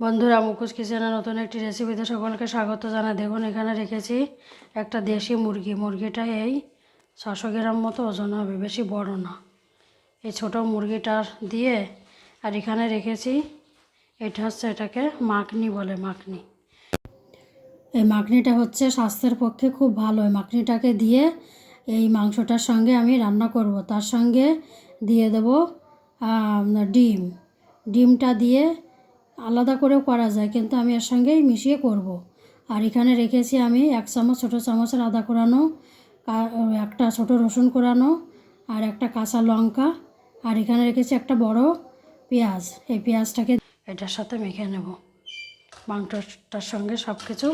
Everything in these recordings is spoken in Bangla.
বন্ধুরা, মুখোশ কিচেনে নতুন একটি রেসিপিতে সকলকে স্বাগত জানাই। দেখুন, এখানে রেখেছি একটা দেশি মুরগি। মুরগিটা এই ছশো গ্রাম মতো, ওজন হবে বেশি বড় না। এই ছোট মুরগিটার দিয়ে, আর এখানে রেখেছি, এটা হচ্ছে এটাকে মাখনি বলে, মাখনি। এই মাখনিটা হচ্ছে স্বাস্থ্যের পক্ষে খুব ভালো। এই মাখনিটাকে দিয়ে এই মাংসটার সঙ্গে আমি রান্না করব। তার সঙ্গে দিয়ে দেব ডিম। ডিমটা দিয়ে আলাদা করেও করা যায়, কিন্তু আমি এর সঙ্গেই মিশিয়ে করব। আর এখানে রেখেছি আমি এক চামচ, ছোটো চামচের আদা কোরানো একটা ছোটো রসুন কোরানো আর একটা কাঁচা লঙ্কা। আর এখানে রেখেছি একটা বড় পেঁয়াজ। এই পেঁয়াজটাকে এটার সাথে মেখে নেব। মাংসটার সঙ্গে সব কিছু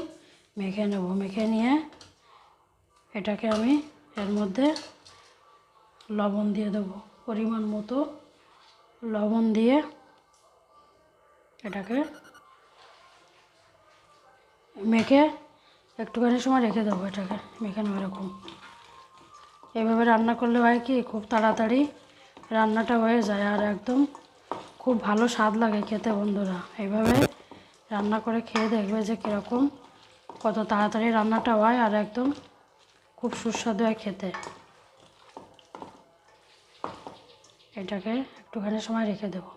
মেখে নেব। মেখে নিয়ে এটাকে আমি এর মধ্যে লবণ দিয়ে দেবো। পরিমাণ মতো লবণ দিয়ে এটাকে মেখে একটুখানি সময় রেখে দেবো এটাকে, মেখে নেব এরকম। এভাবে রান্না করলে হয় কি, খুব তাড়াতাড়ি রান্নাটা হয়ে যায় আর একদম খুব ভালো স্বাদ লাগে খেতে বন্ধুরা। এইভাবে রান্না করে খেয়ে দেখবে যে কীরকম কত তাড়াতাড়ি রান্নাটা হয় আর একদম খুব সুস্বাদু হয় খেতে। এটাকে একটুখানি সময় রেখে দেবো।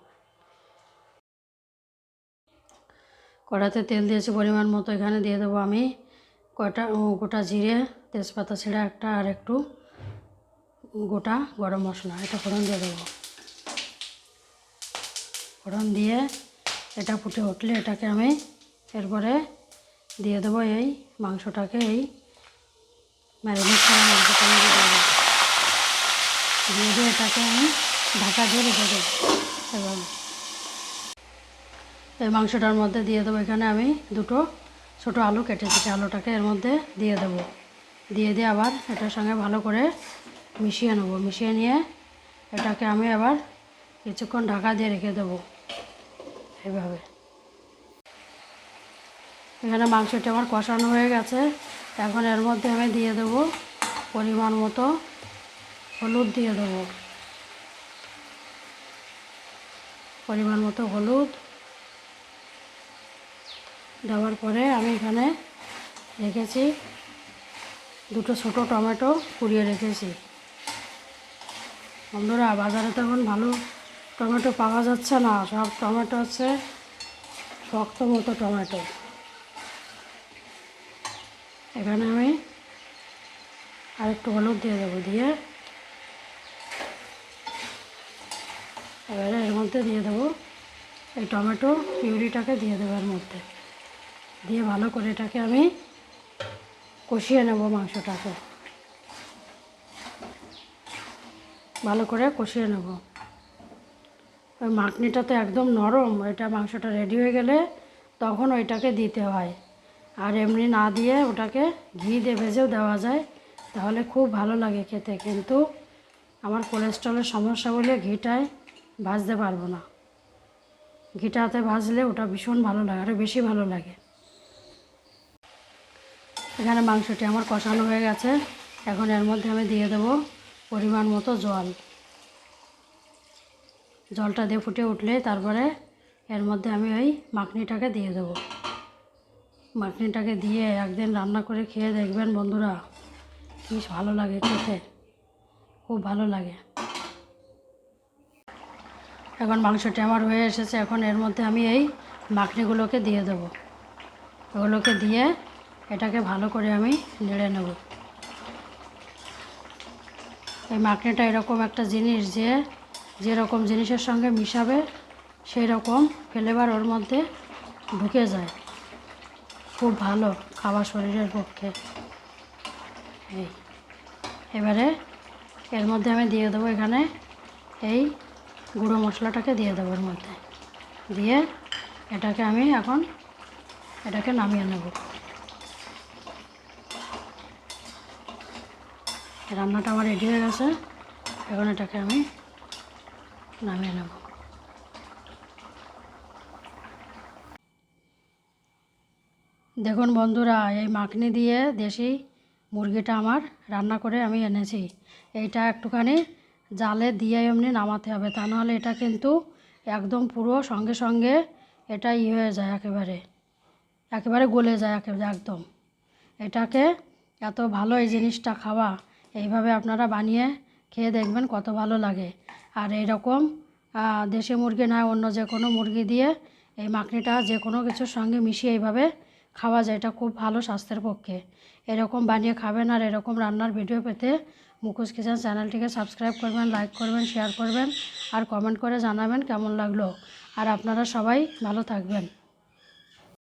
কড়াতে তেল দিয়েছি পরিমাণ মতো, এখানে দিয়ে দেবো আমি কয়টা গোটা জিরে, তেজপাতা ছিঁড়া একটা আর একটু গোটা গরম মশলা, এটা ফোড়ন দিয়ে দেবো। ফোড়ন দিয়ে এটা ফুটে উঠলে এটাকে আমি এরপরে দিয়ে দেবো এই মাংসটাকে এই ম্যারিনেট করা দিয়ে দিয়ে এটাকে আমি ঢাকা দিয়ে রেখে দেবো। এবার এই মাংসটার মধ্যে দিয়ে দেবো। এখানে আমি দুটো ছোটো আলু কেটেছি। সেই আলুটাকে এর মধ্যে দিয়ে দেবো। দিয়ে দিয়ে আবার এটার সঙ্গে ভালো করে মিশিয়ে নেব। মিশিয়ে নিয়ে এটাকে আমি আবার কিছুক্ষণ ঢাকা দিয়ে রেখে দেবো। এইভাবে। এখানে মাংসটা আমার কষানো হয়ে গেছে। এখন এর মধ্যে আমি দিয়ে দেবো পরিমাণ মতো হলুদ দিয়ে দেবো। পরিমাণ মতো হলুদ। দেওয়ার পরে আমি এখানে রেখেছি দুটো ছোটো টমেটো কুড়িয়ে রেখেছি। বন্ধুরা, বাজারে তো এখন ভালো টমেটো পাওয়া যাচ্ছে না। সব টমেটো হচ্ছে শক্ত মতো টমেটো। এখানে আমি আর একটু হলুদ দিয়ে দেবো, দিয়ে এবারে এর মধ্যে দিয়ে দেবো এই টমেটো পিউরিটাকে দিয়ে দেবো এর মধ্যে। দিয়ে ভালো করে এটাকে আমি কষিয়ে নেব মাংসটাকে। ভালো করে কষিয়ে নেব। ওই মাখনিটা তো একদম নরম, এটা মাংসটা রেডি হয়ে গেলে তখন ওইটাকে দিতে হয়। আর এমনি না দিয়ে ওটাকে ঘি দিয়ে ভেজেও দেওয়া যায়, তাহলে খুব ভালো লাগে খেতে। কিন্তু আমার কোলেস্ট্রলের সমস্যা বলে ঘিটায় ভাজতে পারব না। ঘিটাতে ভাজলে ওটা ভীষণ ভালো লাগে আরও বেশি ভালো লাগে। এখানে মাংসটি আমার কষানো হয়ে গেছে। এখন এর মধ্যে আমি দিয়ে দেবো পরিমাণ মতো জল। জলটা দিয়ে ফুটে উঠলে তারপরে এর মধ্যে আমি ওই মাখনিটাকে দিয়ে দেবো। মাখনিটাকে দিয়ে একদিন রান্না করে খেয়ে দেখবেন বন্ধুরা, বেশ ভালো লাগে খেতে। খুব ভালো লাগে। এখন মাংসটি আমার হয়ে এসেছে, এখন এর মধ্যে আমি এই মাখনিগুলোকে দিয়ে দেবো। ওগুলোকে দিয়ে এটাকে ভালো করে আমি নেড়ে নেব। এই মাখনিটা এরকম একটা জিনিস যে, যেরকম জিনিসের সঙ্গে মিশাবে সেই রকম ফ্লেভার ওর মধ্যে ঢুকে যায়। খুব ভালো খাওয়া শরীরের পক্ষে। এই, এবারে এর মধ্যে আমি দিয়ে দেবো এখানে এই গুঁড়ো মশলাটাকে দিয়ে দেবো এর মধ্যে। দিয়ে এটাকে আমি এখন এটাকে নামিয়ে নেব। রান্নাটা আমার রেডি হয়ে গেছে। এখন এটাকে আমি নামিয়ে নেব। দেখুন বন্ধুরা, এই মাখনি দিয়ে দেশি মুরগিটা আমার রান্না করে আমি এনেছি। এইটা একটুখানি জালে দিয়ে এমনি নামাতে হবে, তা নাহলে এটা কিন্তু একদম পুরো সঙ্গে সঙ্গে এটা ই হয়ে যায় একেবারে। একেবারে গলে যায় একেবারে একদম। এটাকে এত ভালো এই জিনিসটা খাওয়া এইভাবে আপনারা বানিয়ে খেয়ে দেখবেন কত ভালো লাগে। আর এইরকম দেশি মুরগি নয়, অন্য যে কোনো মুরগি দিয়ে এই মাখনিটা যে কোনো কিছুর সঙ্গে মিশিয়ে এইভাবে খাওয়া যায়, এটা খুব ভালো স্বাস্থ্যের পক্ষে। এরকম বানিয়ে খাবেন আর এরকম রান্নার ভিডিও পেতে মুখোশ কিচেন চ্যানেলটিকে সাবস্ক্রাইব করবেন, লাইক করবেন, শেয়ার করবেন আর কমেন্ট করে জানাবেন কেমন লাগল। আর আপনারা সবাই ভালো থাকবেন।